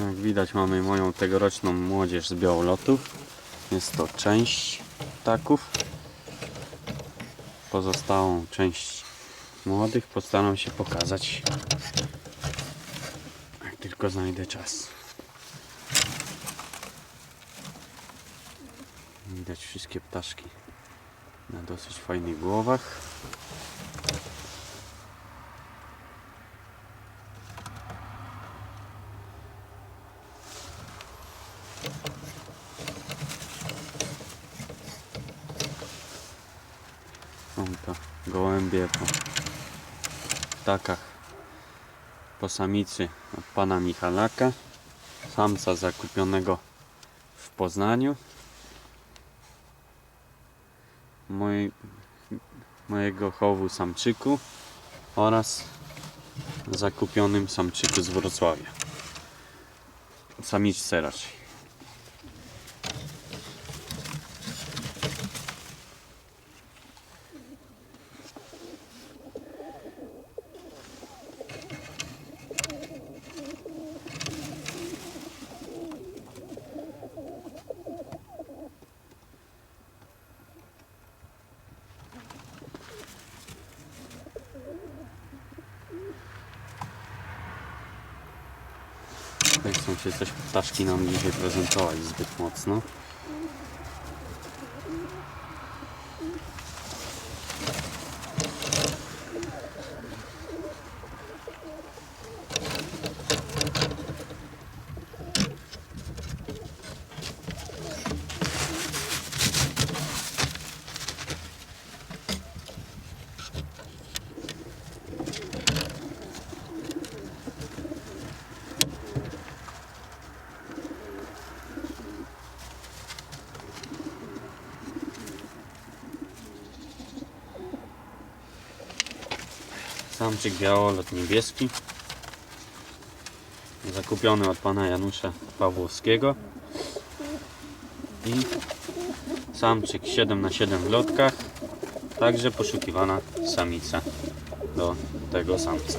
Jak widać mamy moją tegoroczną młodzież z białolotów. Jest to część ptaków. Pozostałą część młodych postaram się pokazać. Jak tylko znajdę czas. Widać wszystkie ptaszki na dosyć fajnych głowach. Są to gołębie po ptakach po samicy od pana Michalaka, samca zakupionego w Poznaniu. Moj, mojego chowu samczyku oraz zakupionym samczyku z Wrocławia. Samiczce raczej. Tutaj chcą się coś ptaszki nam dzisiaj prezentować zbyt mocno. Samczyk białolot niebieski. Zakupiony od pana Janusza Pawłowskiego. I samczyk 7 na 7 w lotkach. Także poszukiwana samica do tego samca.